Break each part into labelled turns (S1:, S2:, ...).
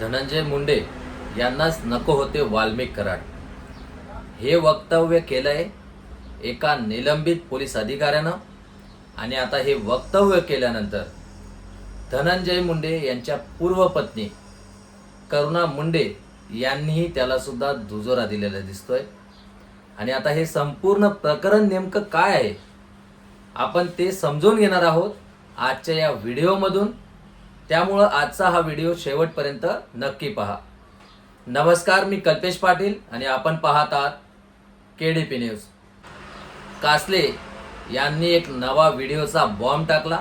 S1: धनंजय मुंडे यांनाच नको होते वाल्मिक कराड हे वक्तव्य केलं आहे एका निलंबित पोलीस अधिकाऱ्यानं आणि आता हे वक्तव्य केल्यानंतर धनंजय मुंडे यांच्या पूर्वपत्नी करुणा मुंडे यांनीही त्यालासुद्धा दुजोरा दिलेला दिसतोय. आणि आता हे संपूर्ण प्रकरण नेमकं काय आहे? आपण ते समजून घेणार आहोत आजच्या या व्हिडिओमधून. त्यामुळं आजचा हा व्हिडिओ शेवटपर्यंत नक्की पहा. नमस्कार मी कल्पेश पाटील आणि आपण पाहत आहात K D P news. Kasle यांनी एक नवा व्हिडिओचा बॉम्ब टाकला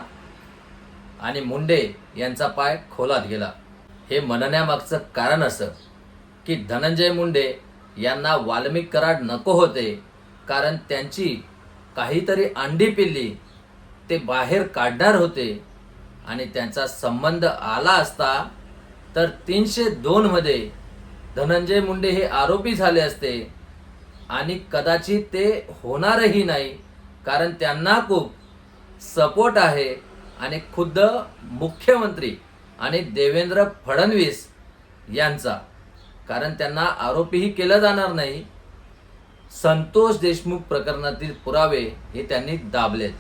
S1: आणि मुंडे यांचा पाय खोलात गेला. हे म्हणण्यामागचं कारण असं की धनंजय मुंडे यांना वाल्मिक कराड नको होते कारण त्यांची काहीतरी अंडी पिल्ली ते बाहेर काढणार होते आणि त्यांचा संबंध आला असता तर तीनशे दोनमध्ये धनंजय मुंडे हे आरोपी झाले असते. आणि कदाचित ते होणारही नाही कारण त्यांना खूप सपोर्ट आहे. आणि खुद्द मुख्यमंत्री आणि देवेंद्र फडणवीस यांचा कारण त्यांना आरोपीही केलं जाणार नाही. संतोष देशमुख प्रकरणातील पुरावे हे त्यांनी दाबलेत.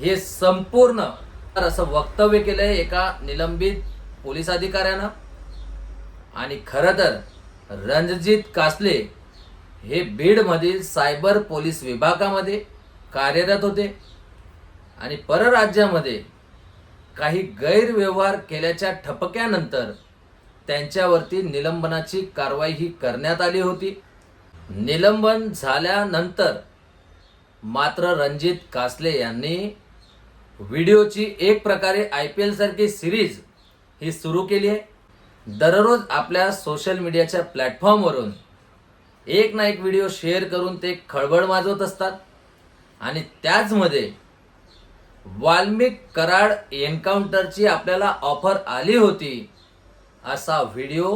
S1: हे संपूर्ण तर असं वक्तव्य केलंय एका निलंबित पोलीस अधिकाऱ्यानं. आणि खरं तर रणजित कासले हे बीडमधील सायबर पोलीस विभागामध्ये कार्यरत होते. आणि परराज्यामध्ये काही गैरव्यवहार केल्याच्या ठपक्यानंतर त्यांच्यावरती निलंबनाची कारवाई ही करण्यात आली होती. निलंबन झाल्यानंतर मात्र रणजित कासले यांनी व्हिडिओची एक प्रकारे आय पी एलसारखी सिरीज ही सुरू केली आहे. दररोज आपल्या सोशल मीडियाच्या प्लॅटफॉर्मवरून एक ना एक व्हिडिओ शेअर करून ते खळबळ माजवत असतात. आणि त्याचमध्ये वाल्मिक कराड एन्काउंटरची आपल्याला ऑफर आली होती असा व्हिडिओ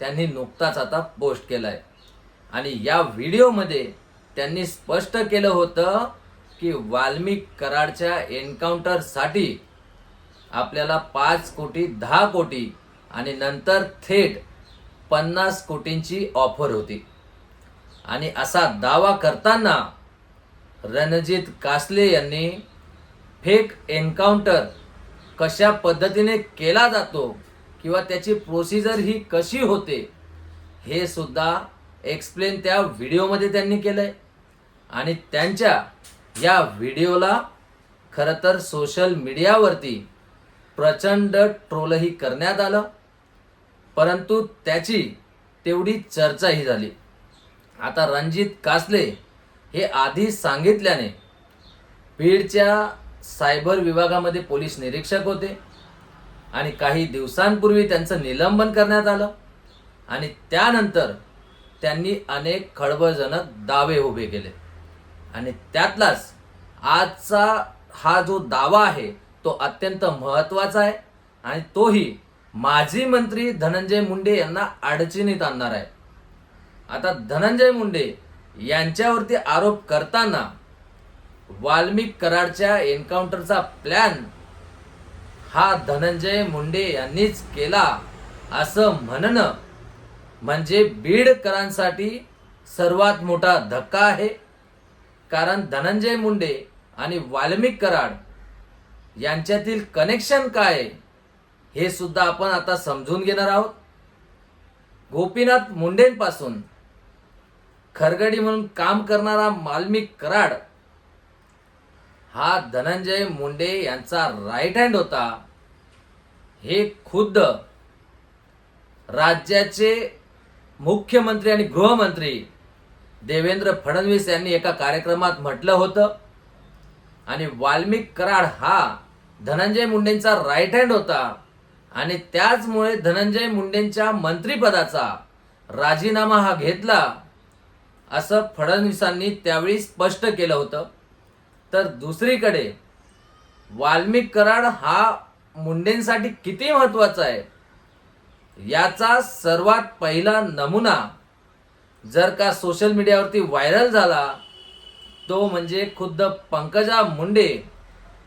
S1: त्यांनी नुकताच आता पोस्ट केला आहे आणि या व्हिडिओमध्ये त्यांनी स्पष्ट केलं होतं की वाल्मिक कराडच्या एन्काउंटरसाठी आपल्याला पाच कोटी दहा कोटी आणि नंतर थेट पन्नास कोटींची ऑफर होती. आणि असा दावा करताना रणजित कासले यांनी फेक एन्काउंटर कशा पद्धतीने केला जातो किंवा त्याची प्रोसिजर ही कशी होते हे सुद्धा एक्सप्लेन त्या व्हिडिओमध्ये त्यांनी केलं आहे आणि त्यांच्या या व्हिडिओला खरं तर सोशल मीडियावरती प्रचंड ट्रोलही करण्यात आलं. परंतु त्याची तेवढी चर्चाही झाली. आता रणजित कासले हे आधी सांगितल्याने बीडच्या सायबर विभागामध्ये पोलीस निरीक्षक होते आणि काही दिवसांपूर्वी त्यांचं निलंबन करण्यात आलं आणि त्यानंतर त्यांनी अनेक खळबळजनक दावे उभे केले. आणि त्यातलाच आजचा हा जो दावा आहे तो अत्यंत महत्त्वाचा आहे आणि तोही माजी मंत्री धनंजय मुंडे यांना अडचणीत आणणार आहे. आता धनंजय मुंडे यांच्यावरती आरोप करताना वाल्मिक कराडच्या एन्काउंटरचा प्लॅन हा धनंजय मुंडे यांनीच केला असं म्हणणं म्हणजे बीडकरांसाठी सर्वात मोठा धक्का आहे. कारण धनंजय मुंडे आणि वाल्मिक कराड यांच्यातील कनेक्शन काय हे सुद्धा आपण आता समजून घेणार आहोत. गोपीनाथ मुंडेंपासून खरगडी म्हणून काम करणारा माल्मिक कराड हा धनंजय मुंडे यांचा राईट हँड होता. हे खुद्द राज्याचे मुख्यमंत्री आणि गृहमंत्री देवेंद्र फडणवीस यांनी एका कार्यक्रमात म्हटलं होतं आणि वाल्मिक कराड हा धनंजय मुंडेंचा राईट हँड होता. आणि त्याचमुळे धनंजय मुंडेंच्या मंत्रिपदाचा राजीनामा हा घेतला. असं फडणवीसांनी त्यावेळी स्पष्ट केलं होतं. तर दुसरीकडे वाल्मिक कराड हा मुंडेंसाठी किती महत्त्वाचा आहे? याचा सर्वात पहिला नमुना जर का सोशल मीडियावरती व्हायरल झाला तो म्हणजे खुद्द पंकजा मुंडे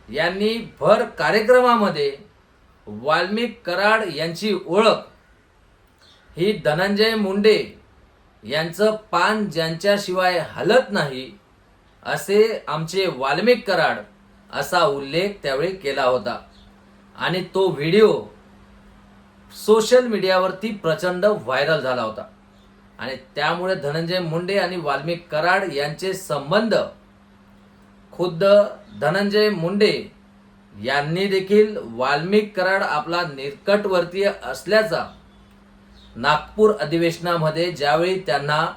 S1: यांनी भर कार्यक्रमामध्ये वाल्मिक कराड यांची ओळख ही धनंजय मुंडे यांचं पान ज्यांच्याशिवाय हलत नाही असे आमचे वाल्मिक कराड असा उल्लेख त्यावेळी केला होता. आणि तो व्हिडिओ सोशल मीडियावरती प्रचंड व्हायरल झाला होता. आणि त्यामुळे धनंजय मुंडे आणि वाल्मिक कराड यांचे संबंध खुद्द धनंजय मुंडे यांनी देखील वाल्मिक कराड आपला निकटवर्तीय असल्याचा नागपूर अधिवेशनामध्ये ज्यावेळी त्यांना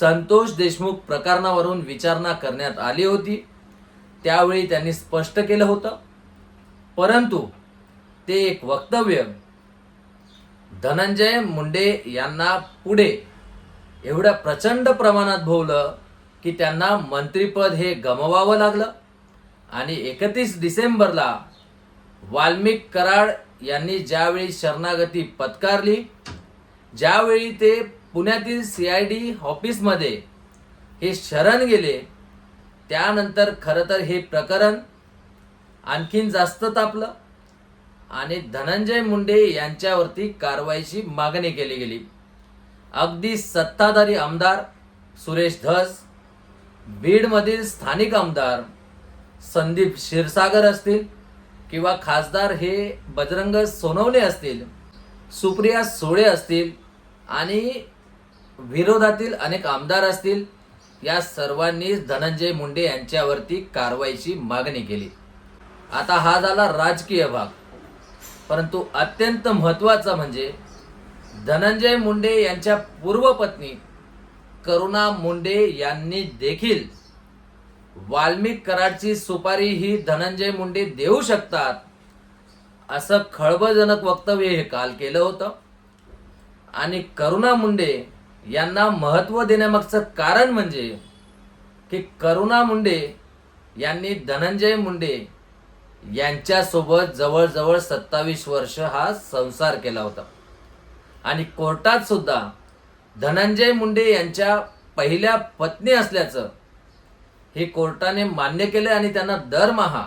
S1: संतोष देशमुख प्रकरणावरून विचारणा करण्यात आली होती त्यावेळी त्यांनी स्पष्ट केलं होतं. परंतु ते एक वक्तव्य धनंजय मुंडे यांना पुढे एवढ्या प्रचंड प्रमाणात भोवलं की त्यांना मंत्रीपद हे गमवावं लागलं. आणि एकतीस डिसेंबरला वाल्मिक कराड यांनी ज्यावेळी शरणागती पत्कारली ज्यावेळी ते पुण्यातील सी आय डी ऑफिसमध्ये हे शरण गेले त्यानंतर खरं तर हे प्रकरण आणखीन जास्त तापलं आणि धनंजय मुंडे यांच्यावरती कारवाईची मागणी केली गेली. अगदी सत्ताधारी आमदार सुरेश धस बीडमधील स्थानिक आमदार संदीप क्षीरसागर असतील किंवा खासदार हे बजरंग सोनवणे असतील सुप्रिया सोळे असतील आणि विरोधातील अनेक आमदार असतील या सर्वांनी धनंजय मुंडे यांच्यावरती कारवाईची मागणी केली. आता हा झाला राजकीय भाग. परंतु अत्यंत महत्त्वाचा म्हणजे धनंजय मुंडे यांच्या पूर्वपत्नी करुणा मुंडे यांनी देखील वाल्मिक कराडची सुपारी ही धनंजय मुंडे देऊ शकतात असं खळबळजनक वक्तव्य हे काल केलं होतं. आणि करुणा मुंडे यांना महत्त्व देण्यामागचं कारण म्हणजे की करुणा मुंडे यांनी धनंजय मुंडे यांच्यासोबत जवळजवळ सत्तावीस वर्ष हा संसार केला होता. आणि कोर्टात सुद्धा धनंजय मुंडे यांच्या पहिल्या पत्नी असल्याचं हे कोर्टाने मान्य केले आणि त्यांना दरमहा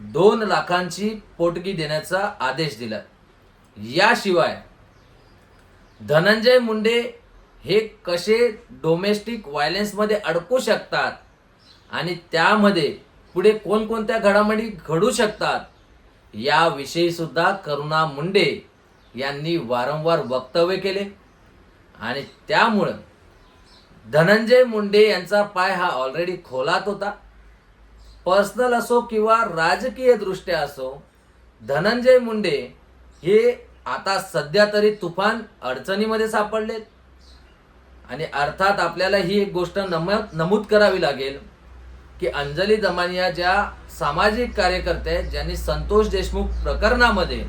S1: दोन लाखांची पोटगी देण्याचा आदेश दिला याशिवाय धनंजय मुंडे हे कसे डोमेस्टिक व्हायलेन्समध्ये अडकू शकतात आणि त्यामध्ये पुढे कोणकोणत्या घडामोडी घडू शकतात याविषयीसुद्धा करुणा मुंडे यांनी वारंवार वक्तव्य केले. आणि त्यामुळं धनंजय मुंडे यांचा पाय हा ऑलरेडी खोलात होता. पर्सनल असो किंवा राजकीय दृष्ट्या असो धनंजय मुंडे हे आता सध्या तरी तुफान अडचणीमध्ये सापडलेत. आणि अर्थात आपल्याला ही एक गोष्ट नम नमूद करावी लागेल की अंजली दमानिया ज्या सामाजिक कार्यकर्त्या आहेत ज्यांनी संतोष देशमुख प्रकरणामध्ये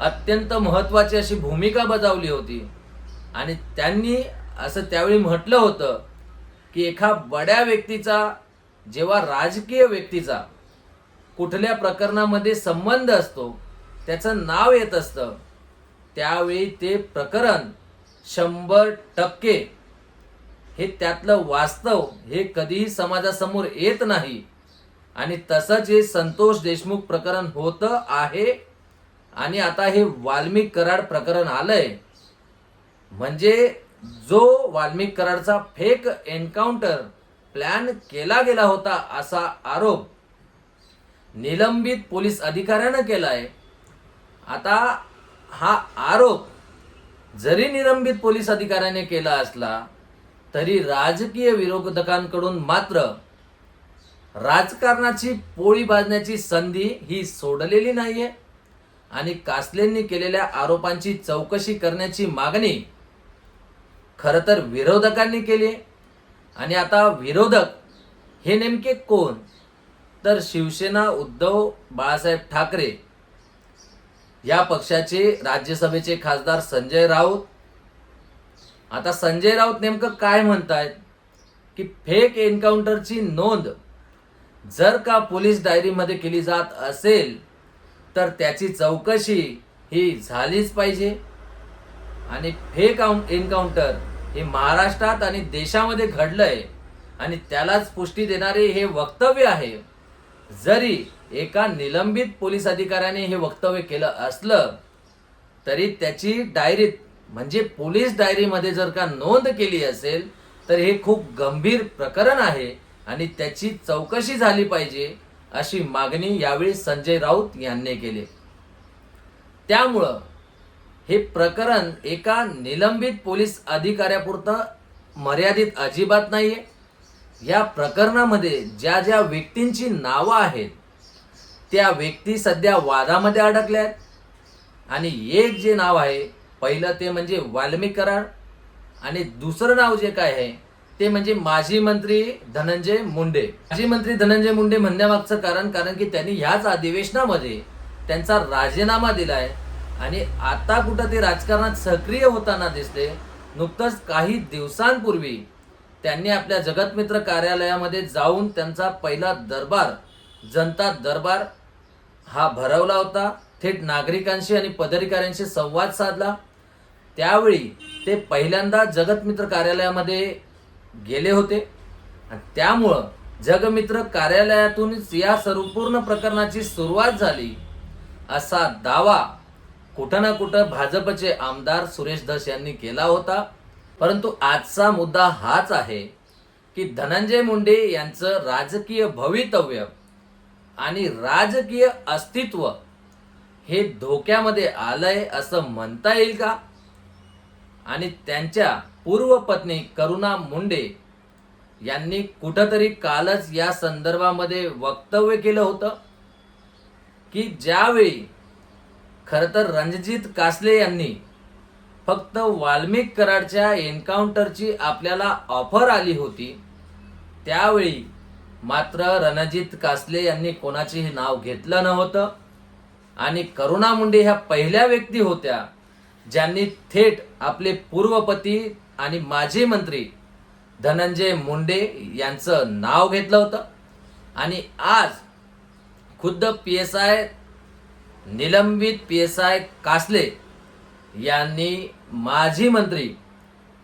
S1: अत्यंत महत्वाची अशी भूमिका बजावली होती. आणि त्यांनी असं त्यावेळी म्हटलं होतं की एका बड्या व्यक्तीचा जेव्हा राजकीय व्यक्तीचा कुठल्या प्रकरणामध्ये संबंध असतो त्याचं नाव येत असतं त्यावेळी ते प्रकरण शंभर टक्के हे त्यातलं वास्तव हे कधीही समाजासमोर येत नाही. आणि तसंच हे संतोष देशमुख प्रकरण होतं आहे आणि आता हे वाल्मिक कराड प्रकरण आलंय. म्हणजे जो वाल्मिक कराडचा फेक एन्काउंटर प्लॅन केला गेला होता असा आरोप निलंबित पोलीस अधिकाऱ्यानं केलाय. आता हा आरोप जरी निलंबित पोलीस अधिकाऱ्याने केला असला तरी राजकीय विरोधकांकडून मात्र राजकारणाची पोळी भाजण्याची संधी ही सोडलेली नाहीये. आणि कासलेंनी केलेल्या आरोपांची चौकशी करण्याची मागणी खरं तर विरोधकांनी केली आहे. आणि आता विरोधक हे नेमके कोण? तर शिवसेना उद्धव बाळासाहेब ठाकरे या पक्षाचे राज्यसभेचे खासदार संजय राऊत. आता संजय राऊत नेमकं काय म्हणतायत? की फेक एन्काउंटरची नोंद जर का पोलीस डायरीमध्ये केली जात असेल तर त्याची चौकशी ही झालीच पाहिजे. आणि फेक एन्काउंटर हे महाराष्ट्रात आणि देशामध्ये घडलंय. आणि त्यालाच पुष्टी देणारे हे वक्तव्य आहे. जरी एका निलंबित पोलीस अधिकाऱ्याने हे वक्तव्य केलं असलं तरी त्याची डायरीत म्हणजे पोलीस डायरीमध्ये जर का नोंद केली असेल तर हे खूप गंभीर प्रकरण आहे. आणि त्याची चौकशी झाली पाहिजे. अशी मागणी यावेळी संजय राऊत यांनी केली. त्यामुळं हे प्रकरण एका निलंबित पोलीस अधिकाऱ्यापुरतं मर्यादित अजिबात नाही आहे या प्रकरणामध्ये ज्या ज्या व्यक्तींची नावं आहेत त्या व्यक्ती सध्या वादामध्ये अडकल्या आहेत. आणि एक जे नाव आहे पहिलं ते म्हणजे वाल्मिक कराड आणि दुसरं नाव जे काय आहे ते म्हणजे माजी मंत्री धनंजय मुंडे. माजी मंत्री धनंजय मुंडे म्हणण्यामागचं कारण कारण की त्यांनी ह्याच अधिवेशनामध्ये त्यांचा राजीनामा दिलाय आणि आता कुठं ते राजकारणात सक्रिय होताना दिसते नुकतंच काही दिवसांपूर्वी त्यांनी आपल्या जगतमित्र कार्यालयामध्ये जाऊन त्यांचा पहिला दरबार जनता दरबार हा भरवला होता. थेट नागरिकांशी आणि पदाधिकाऱ्यांशी संवाद साधला. त्यावेळी ते पहिल्यांदा जगतमित्र कार्यालयामध्ये गेले होते. आणि त्यामुळं जगमित्र कार्यालयातूनच या संपूर्ण प्रकरणाची सुरुवात झाली असा दावा कुठं ना कुठं भाजपचे आमदार सुरेश धस यांनी केला होता. परंतु आजचा मुद्दा हाच आहे की धनंजय मुंडे यांचं राजकीय भवितव्य आणि राजकीय अस्तित्व हे धोक्यामध्ये आलंय असं म्हणता येईल का? आणि त्यांच्या पूर्व पत्नी करुणा मुंडे यांनी कुठंतरी कालच या संदर्भामध्ये वक्तव्य केलं होतं की ज्यावेळी खरं तर रणजित कासले यांनी फक्त वाल्मिक कराडच्या एन्काउंटरची आपल्याला ऑफर आली होती त्यावेळी मात्र रणजित कासले यांनी कोणाचेही नाव घेतलं नव्हतं. आणि करुणा मुंडे ह्या पहिल्या व्यक्ती होत्या ज्यांनी थेट आपले पूर्वपती आणि माजी मंत्री धनंजय मुंडे यांचं नाव घेतलं होतं. आणि आज खुद्द पी एस आय निलंबित पी एस आय कासले यांनी माजी मंत्री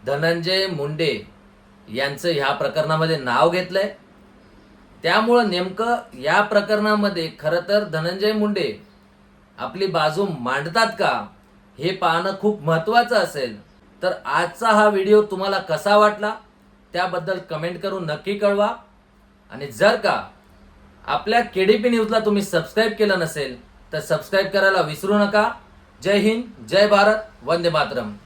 S1: धनंजय मुंडे यांचं ह्या प्रकरणामध्ये नाव घेतलं आहे त्यामुळं नेमकं या प्रकरणामध्ये खरं तर धनंजय मुंडे आपली बाजू मांडतात का? हे पाहणं खूप महत्त्वाचं असेल. तर आजचा हा व्हिडिओ तुम्हाला कसा वाटला त्याबद्दल कमेंट करून नक्की कळवा. आणि जर का आपल्या केडीपी न्यूजला तुम्ही सबस्क्राईब केलं नसेल तर सबस्क्राईब करायला विसरू नका. जय हिंद जय भारत वंदे मातरम.